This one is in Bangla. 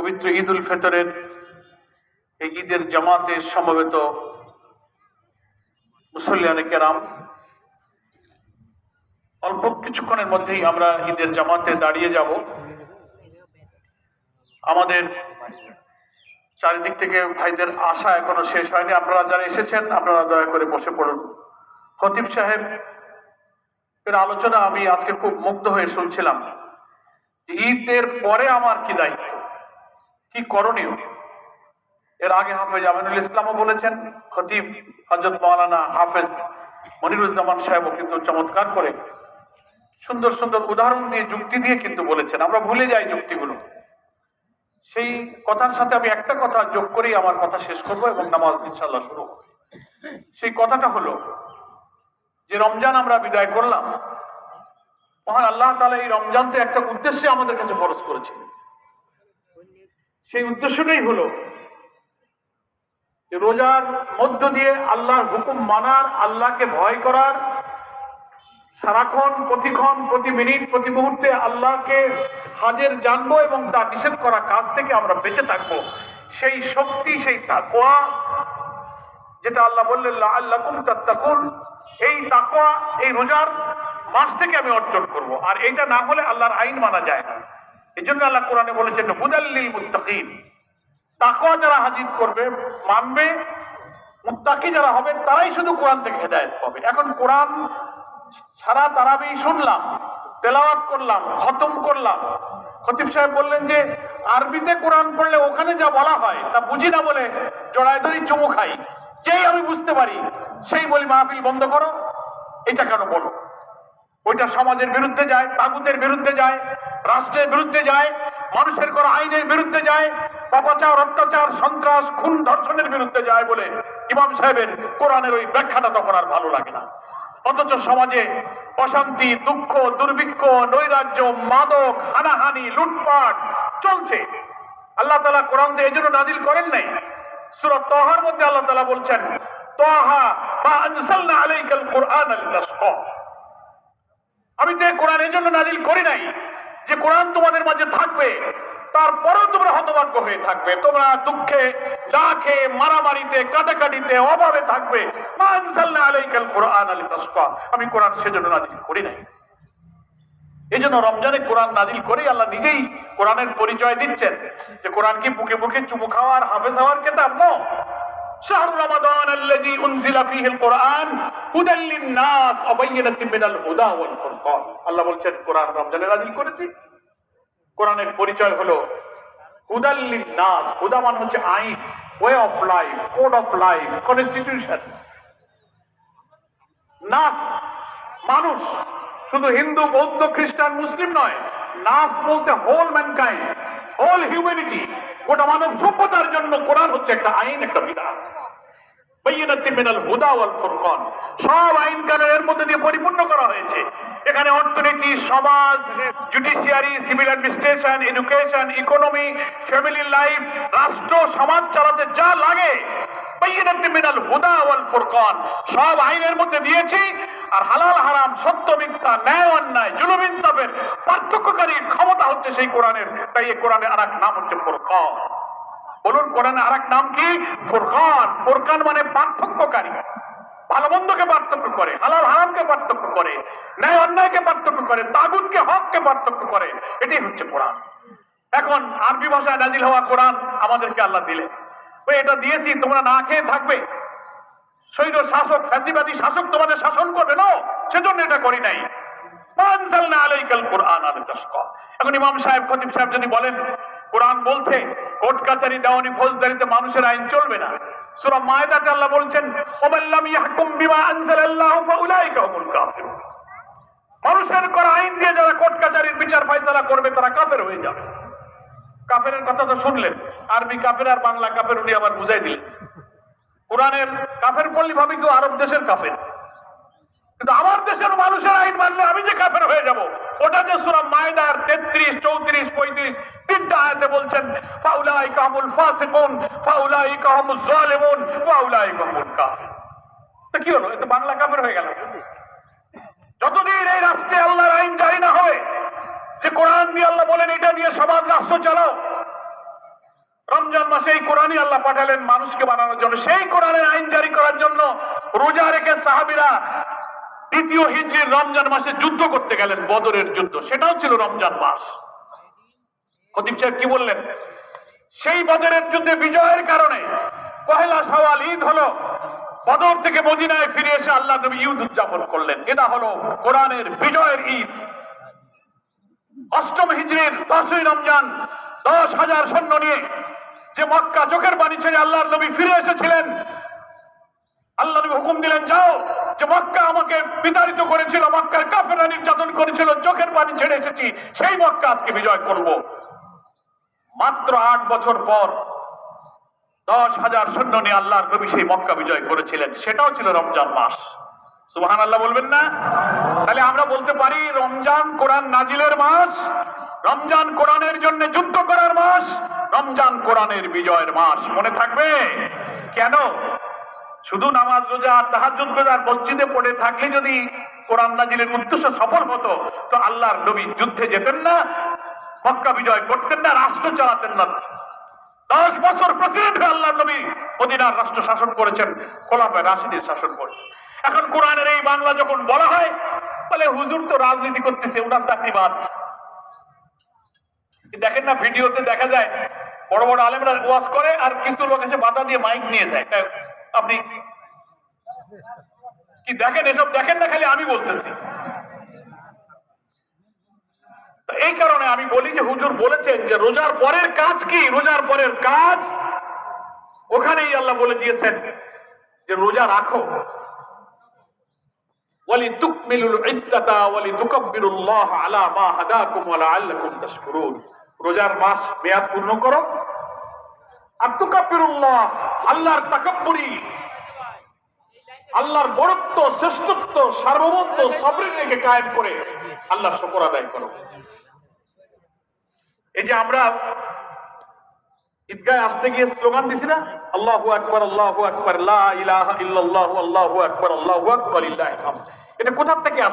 পবিত্র ঈদ উল ফিতরের এই ঈদের জামাতে সমবেত মুসল্লিয়ানে কেরাম, অল্প কিছুক্ষণের মধ্যেই আমরা ঈদের জামাতে দাঁড়িয়ে যাব। আমাদের চারিদিক থেকে ভাইদের আশা এখনও শেষ হয়নি। আপনারা যারা এসেছেন, আপনারা দয়া করে বসে পড়ুন। খতিব সাহেব এর আলোচনা আমি আজকে খুব মুগ্ধ হয়ে শুনছিলাম ঈদের পরে আমার কি দায়িত্ব? কি করণীয়? এর আগে হাফেজ আমিনুল ইসলামও বলেছেন, খতিব হজরত মৌলানা হাফেজ মনিরুজ্জামান সাহেবও কিন্তু চমৎকার করে সুন্দর সুন্দর উদাহরণ দিয়ে, যুক্তি দিয়ে কিন্তু বলেছেন। আমরা ভুলে যাই যুক্তিগুলো। সেই কথার সাথে আমি একটা কথা যোগ করেই আমার কথা শেষ করব এবং নামাজ ইনশাল্লাহ শুরু সেই কথাটা হলো যে রমজান আমরা বিদায় করলাম। মহান আল্লাহ তালা এই রমজান তো একটা উদ্দেশ্যে আমাদের কাছে ফরজ করেছে সেই উদ্দেশ্যটাই হলো রোজার মধ্য দিয়ে আল্লাহর হুকুম মানার, আল্লাহকে ভয় করার, সারাক্ষণ, প্রতিক্ষণ, প্রতি মিনিট, প্রতি মুহূর্তে আল্লাহকে হাজের জানব এবং তার নিষেধ করা কাজ থেকে আমরা বেঁচে থাকব। সেই শক্তি, সেই তাকোয়া যেটা আল্লাহ বললেন আল্লাহ কুম তাত্তাকুন এই তাকোয়া এই রোজার মাস থেকে আমি অর্জন করব। আর এইটা না হলে আল্লাহর আইন মানা যায় না। এই জন্য আল্লাহ কোরআনে বলেছেন হুদাল্লিল মুত্তাকিন। তাকওয়া যারা হাজির করবে, মানবে, মুত্তাকি যারা হবে, তারাই শুধু কোরআন থেকে হেদায়েত পাবে। এখন কোরআন সারা তারাবি শুনলাম, তেলাওয়াত করলাম, খতম করলাম। খতিব সাহেব বললেন যে, আরবিতে কোরআন পড়লে ওখানে যা বলা হয়, তা বুঝি না বলে জড়ায় ধরি চুমু খাই। যেই আমি বুঝতে পারি, সেই বলি মাহফিল বন্ধ করো, এটা কেন বলো? ওইটা সমাজের বিরুদ্ধে যায়, তাগুতের বিরুদ্ধে যায়, রাষ্ট্রের বিরুদ্ধে যায়, মানুষের করা আইনের বিরুদ্ধে যায় পাপাচার অত্যাচার, সন্ত্রাস, খুন, ধর্ষণের বিরুদ্ধে যায় বলে ইমাম সাহেবের কোরআনের ওই ব্যাখ্যাটা তখন আর ভালো লাগে না। অথচ সমাজে অশান্তি, দুঃখ, দুর্ভিক্ষ, নৈরাজ্য, মাদক, হানাহানি, লুটপাট চলছে। আল্লাহ তালা কোরআন এই জন্য নাজিল করেন নাই। সুরত তহার মধ্যে আল্লাহ তালা বলছেন, তহা বা আনসালনা আলাইকাল কোরআন লিতাশকা আমি তো কোরআন এই জন্য নাজিল করি নাই, যে কোরআন তোমাদের মাঝে থাকবে, তারপরেও তোমরা হতভাগ্য হয়ে থাকবে। তোমরা দুঃখে ডাকে মারামারিতে, কাটাকাটিতে, অভাবে থাকবে। আমি কোরআন সেজন্য নাজিল করি নাই। এই জন্য রমজানে কোরআন নাজিল করেই আল্লাহ নিজেই কোরআনের পরিচয় দিচ্ছেন। যে কোরআন কি বুকে বুকে চুমু খাওয়ার হাফেজ হওয়ার কেতাব? নো। شهر رمضان الذي أنزل فيه القرآن هدى للناس وبينة من الهدى والفرقان আল্লাহ বলছেন কোরআন রমজানে নাজিল করেছি কোরআনের পরিচয় হলো হুদাল্লিন নাস হুদা মানে হচ্ছে আইন way of life code of life constitution নাস মানুষ শুধু হিন্দু বৌদ্ধ খ্রিস্টান মুসলিম নয় নাস বলতে হোল ম্যানকাইন্ড হোল হিউম্যানিটি গোটা মানব সভ্যতার জন্য কোরআন হচ্ছে একটা আইন, একটা বিধান। সব আইন মধ্যে দিয়ে পরিপূর্ণ করা হয়েছে। এখানে অর্থনীতি, সমাজ judiciary civil administration education economy family life রাষ্ট্র, সমাজ চালাতে যা লাগে সব আইনের মধ্যে দিয়েছি আর হালাল, হারাম, সত্য, মিথ্যা, ন্যায়, অন্যায়, জুলুম, ইনসাফের পার্থক্যকারী ক্ষমতা হচ্ছে সেই কোরআনের। তাই এই কোরআনের আর এক নাম হচ্ছে ফুরকান। বলুন, কোরআনে আর এক নাম কি? ফুরকান। ফুরকান মানে পার্থক্যকারী। ভালো মন্দকে পার্থক্য করে, হালাল, হারামকে পার্থক্য করে, ন্যায়, অন্যায়কে পার্থক্য করে, তাগুতকে, হককে পার্থক্য করে। এটাই হচ্ছে কোরআন। এখন আরবি ভাষায় নাজিল হওয়া কোরআন আমাদেরকে আল্লাহ দিলে এটা দিয়েছি, তোমরা না খেয়ে থাকবে। সৈন্য শাসক, ফ্যাসিবাদী শাসক তোমাদের শাসন করবে। না, সেজন্য এটা করি নাই। মানুষের করা আইন দিয়ে যারা কোর্ট কাচারির বিচার ফয়সালা করবে, তারা কাফের হয়ে যাবে। কাফেরের কথা তো শুনলেন। আরবি কাফের আর বাংলা কাফের উনি আবার বুঝাই দিলেন। কোরআনের কাফের পল্লী ভাবি কেউ আরব দেশের কাফের। কিন্তু আমার দেশের মানুষের আইন মানলে আমি যে কাফের হয়ে যাব, ওটা যে সুরা মায়দার তেত্রিশ, চৌত্রিশ, পঁয়ত্রিশ, তিনটা আয়াতে বলছেন ফাউলাই কামুল ফাসিকুন ফাউলাই কামুল জালিমুন ফাউলাই কামুল কাফির তো কি হলো? এটা বাংলা কাফের হয়ে গেল। যতদিন এই রাষ্ট্রে আল্লাহর আইন জারি না হবে, যে কোরআন দিয়ে আল্লাহ বলেন, এটা দিয়ে সমাজ রাষ্ট্র চালাও। রমজান মাসে এই কোরআনই আল্লাহ পাঠালেন মানুষকে বানানোর জন্য। সেই কোরআনের আইন জারি করার জন্য রোজা রেখে সাহাবিরা দ্বিতীয় হিজরির রমজান মাসে যুদ্ধ করতে গেলেন, বদরের যুদ্ধ। সেটাও ছিল রমজান মাস। খতিব সাহেব কি বললেন? সেই বদরের যুদ্ধে বিজয়ের কারণে পহেলা সওয়াল ঈদ হলো। বদর থেকে মদিনায় ফিরে এসে আল্লাহ নবী ঈদ উদযাপন করলেন। এটা হলো কোরআনের বিজয়ের ঈদ। অষ্টম হিজরির দশই রমজান, দশ হাজার সৈন্য নিয়ে যে মক্কা চোখের পানি ছেড়ে আল্লাহর নবী ফিরে এসেছিলেন, আল্লাহ নবী হুকুম দিলেন, যাও। যে মক্কা আমাকে বিতাড়িত করেছিল, মক্কার কাফেরা নির্যাতন করেছিল, চোখের পানি ছেড়ে এসেছি, সেই মক্কা আজকে বিজয় করব। মাত্র আট বছর পর দশ হাজার সৈন্য নিয়ে আল্লাহর নবী সেই মক্কা বিজয় করেছিলেন। সেটাও ছিল রমজান মাস। সুবাহান আল্লাহ বলবেন না? তাহলে আমরা বলতে পারি, রমজান কোরআন নাজিলের মাস, রমজান কোরআনের জন্য যুদ্ধ করার মাস রমজান কোরআনের বিজয়ের মাস, মনে থাকবে? কেন? শুধু নামাজ, রোজা আর তাহাজ্জুদ গোজার মসজিদে পড়ে থাকলে যদি কোরআন নাজিলের উদ্দেশ্য সফল হতো, তো আল্লাহর নবী যুদ্ধে যেতেন না, মক্কা বিজয় করতেন না, রাষ্ট্র চালাতেন না। দশ বছর প্রেসিডেন্ট হয়ে আল্লাহ নবী মদিনার রাষ্ট্র শাসন করেছেন, খোলাফায় রাশিদের শাসন করেছেন। এখন কোরআনের এই বাংলা যখন বলা হয়, বলে হুজুর তো রাজনীতি করতেছে ওনার চাকরিবাদ দেখেন না, ভিডিওতে দেখা যায় বড় বড় আলেমরা ওয়াজ করে আর কিছু লোক এসে বাধা দিয়ে মাইক নিয়ে যায়। আপনি কি দেখেন এসব? দেখেন না খালি আমি বলতেছি। এই কারণে আমি বলি যে হুজুর বলেছেন যে রোজার পরের কাজ কি? রোজার পরের কাজ ওখানেই আল্লাহ বলে দিয়েছেন যে রোজা রাখো। ওয়ালি তুকমিলুল ইদ্দাতা ওয়ালি তুকাব্বিরুল্লাহ আলা মা হাদাকুম ওয়া লাআল্লাকুম তাশকুরুন। রোজার মাস মেয়াদ পূর্ণ করো। আল্লাহর আল্লাহর শ্রেষ্ঠত্ব, সার্বভৌমত্ব সবরিকে কায়েম করে আল্লাহ শুকর আদায় করো। এই যে আমরা ঈদগায় আসতে গিয়ে স্লোগান দিছি না? আল্লাহু আকবার আল্লাহু আকবার, লা ইলাহা ইল্লাল্লাহু, আল্লাহু আকবার আল্লাহু আকবার হামদ। এটা কোথা থেকে আসছে?